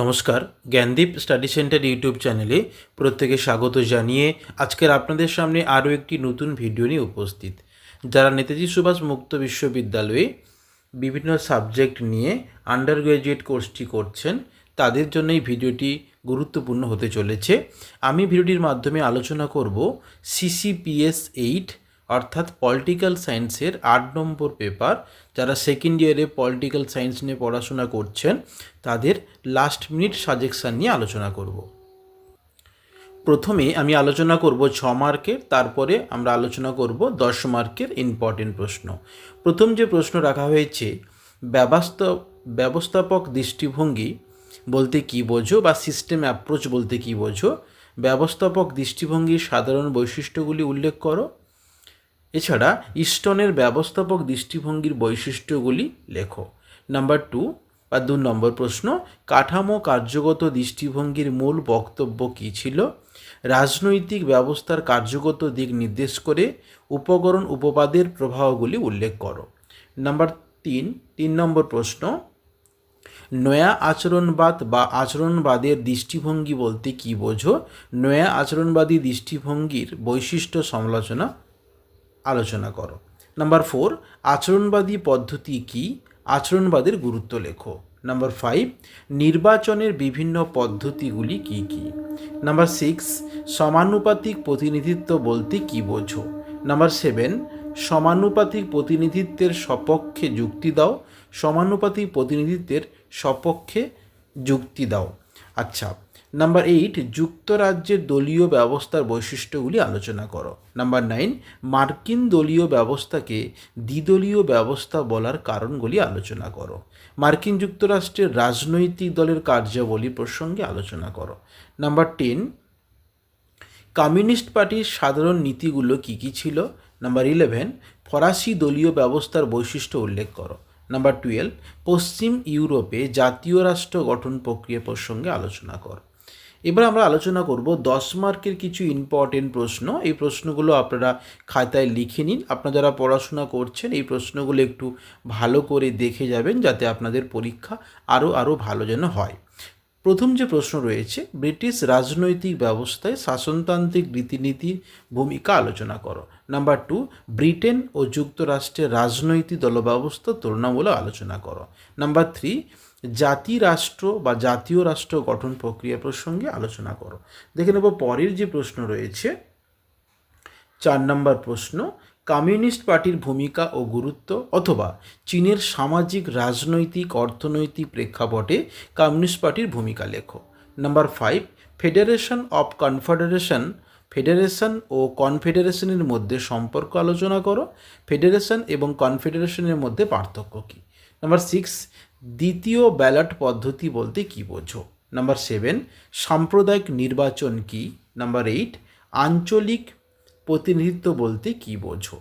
নমস্কার, Gyandeep study centre YouTube চ্যানেলে প্রত্যেকে স্বাগত জানিয়ে আজকের আপনাদের সামনে আরও একটি নতুন ভিডিও নিয়ে উপস্থিত। যারা নেতাজি সুভাষ মুক্ত বিশ্ববিদ্যালয়ে বিভিন্ন সাবজেক্ট নিয়ে আন্ডার গ্র্যাজুয়েট কোর্সটি করছেন, তাদের জন্য এই ভিডিওটি গুরুত্বপূর্ণ হতে চলেছে। আমি ভিডিওটির মাধ্যমে আলোচনা করব সিসিপিএস এইট অর্থাৎ পলিটিক্যাল সায়েন্সের আট নম্বর পেপার যারা সেকেন্ড ইয়ারে পলিটিক্যাল সায়েন্স নিয়ে পড়াশোনা করছেন, তাদের লাস্ট মিনিট সাজেকশান নিয়ে আলোচনা করব। প্রথমে আমি আলোচনা করব ছ মার্কের, তারপরে আমরা আলোচনা করব দশ মার্কের ইম্পর্টেন্ট প্রশ্ন। প্রথম যে প্রশ্ন রাখা হয়েছে, ব্যবস্থা, ব্যবস্থাপক দৃষ্টিভঙ্গি বলতে কী বোঝো বা সিস্টেম অ্যাপ্রোচ বলতে কী বোঝো? ব্যবস্থাপক দৃষ্টিভঙ্গির সাধারণ বৈশিষ্ট্যগুলি উল্লেখ করো। এছাড়া ইস্টনের ব্যবস্থাপক দৃষ্টিভঙ্গির বৈশিষ্ট্যগুলি লেখো। নাম্বার টু বা দু নম্বর প্রশ্ন, কাঠামো কার্যগত দৃষ্টিভঙ্গির মূল বক্তব্য কী ছিল? রাজনৈতিক ব্যবস্থার কার্যগত দিক নির্দেশ করে উপকরণ উপপাদের প্রবাহগুলি উল্লেখ করো। নাম্বার তিন তিন নম্বর প্রশ্ন, নয়া আচরণবাদ বা আচরণবাদের দৃষ্টিভঙ্গি বলতে কী বোঝো? নয়া আচরণবাদী দৃষ্টিভঙ্গির বৈশিষ্ট্য সমালোচনা আলোচনা করো। নাম্বার ফোর আচরণবাদী পদ্ধতি কি? আচরণবাদের গুরুত্ব লেখো। নাম্বার ফাইভ নির্বাচনের বিভিন্ন পদ্ধতিগুলি কি কি? নাম্বার সিক্স সমানুপাতিক প্রতিনিধিত্ব বলতে কি বোঝো? নাম্বার সেভেন সমানুপাতিক প্রতিনিধিত্বের সপক্ষে যুক্তি দাও। সমানুপাতিক প্রতিনিধিত্বের সপক্ষে যুক্তি দাও। আচ্ছা নাম্বার এইট যুক্তরাজ্যের দলীয় ব্যবস্থার বৈশিষ্ট্যগুলি আলোচনা করো। নাম্বার নাইন মার্কিন দলীয় ব্যবস্থাকে দ্বিদলীয় ব্যবস্থা বলার কারণগুলি আলোচনা করো। মার্কিন যুক্তরাষ্ট্রের রাজনৈতিক দলের কার্যাবলী প্রসঙ্গে আলোচনা করো। নাম্বার টেন কমিউনিস্ট পার্টির সাধারণ নীতিগুলো কী কী ছিল? নাম্বার ইলেভেন ফরাসি দলীয় ব্যবস্থার বৈশিষ্ট্য উল্লেখ করো। নাম্বার টুয়েলভ পশ্চিম ইউরোপে জাতীয় রাষ্ট্র গঠন প্রক্রিয়া প্রসঙ্গে আলোচনা করো। এবার আমরা আলোচনা করব দশ মার্কের কিছু ইম্পর্টেন্ট প্রশ্ন। এই প্রশ্নগুলো আপনারা খাতায় লিখে নিন। আপনারা যারা পড়াশোনা করছেন, এই প্রশ্নগুলো একটু ভালো করে দেখে যাবেন যাতে আপনাদের পরীক্ষা আরও আরও ভালো যেন হয়। প্রথম যে প্রশ্ন রয়েছে, ব্রিটিশ রাজনৈতিক ব্যবস্থায় শাসনতান্ত্রিক রীতিনীতির ভূমিকা আলোচনা করো। নাম্বার টু ব্রিটেন ও যুক্তরাষ্ট্রের রাজনৈতিক দলব্যবস্থা তুলনামূলক আলোচনা করো। নাম্বার থ্রি জাতি রাষ্ট্র বা জাতীয় রাষ্ট্র গঠন প্রক্রিয়া প্রসঙ্গে আলোচনা করো। দেখে নেব পরের যে প্রশ্ন রয়েছে, চার নম্বর প্রশ্ন, কমিউনিস্ট পার্টির ভূমিকা ও গুরুত্ব অথবা চীনের সামাজিক, রাজনৈতিক, অর্থনৈতিক প্রেক্ষাপটে কমিউনিস্ট পার্টির ভূমিকা লেখো। Number five, federation of confederation, federation ও কনফেডারেশনের মধ্যে সম্পর্ক আলোচনা করো। ফেডারেশন এবং কনফেডারেশনের মধ্যে পার্থক্য কী? নাম্বার সিক্স দ্বিতীয় ব্যালট পদ্ধতি বলতে কি বোঝো? নাম্বার সেভেন সাম্প্রদায়িক নির্বাচন কি? নাম্বার এইট আঞ্চলিক প্রতিনিধিত্ব বলতে কি বোঝো?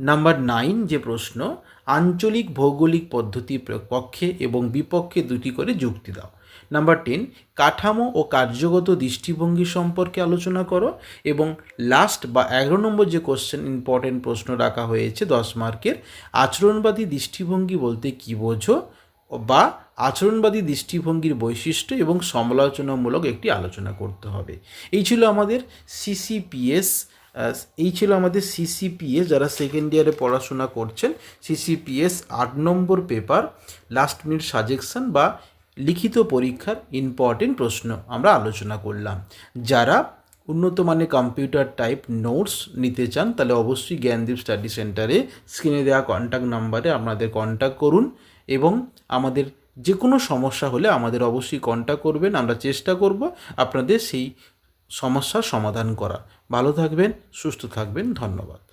নাম্বার নাইন যে প্রশ্ন, আঞ্চলিক ভৌগোলিক পদ্ধতি পক্ষে এবং বিপক্ষে দুটি করে যুক্তি দাও। নাম্বার টেন কাঠামো ও কার্যগত দৃষ্টিভঙ্গি সম্পর্কে আলোচনা করো এবং লাস্ট বা এগারো নম্বর যে কোশ্চেন ইম্পর্টেন্ট প্রশ্ন রাখা হয়েছে দশ মার্কের, আচরণবাদী দৃষ্টিভঙ্গি বলতে কী বোঝো? বা আচরণবাদী দৃষ্টিভঙ্গির বৈশিষ্ট্য এবং সমালোচনামূলক একটি আলোচনা করতে হবে। এই ছিল আমাদের সিসিপিএস এই ছিল আমাদের সিসিপিএস যারা সেকেন্ড ইয়ারে পড়াশোনা করছেন। সিসিপিএস আট নম্বর পেপার লাস্ট মিনিট সাজেকশন বা লিখিত পরীক্ষার ইম্পর্টেন্ট প্রশ্ন আমরা আলোচনা করলাম। যারা উন্নত মানের কম্পিউটার টাইপ নোটস নিতে চান, তাহলে অবশ্যই জ্ঞানদীপ স্টাডি সেন্টারে স্ক্রিনে দেওয়া কন্ট্যাক্ট নাম্বারে আপনাদের কন্ট্যাক্ট করুন এবং আমাদের যে কোনো সমস্যা হলে আমাদের অবশ্যই কন্ট্যাক্ট করবেন। আমরা চেষ্টা করব আপনাদের সেই সমস্যার সমাধান করা ভালো থাকবেন, সুস্থ থাকবেন, ধন্যবাদ।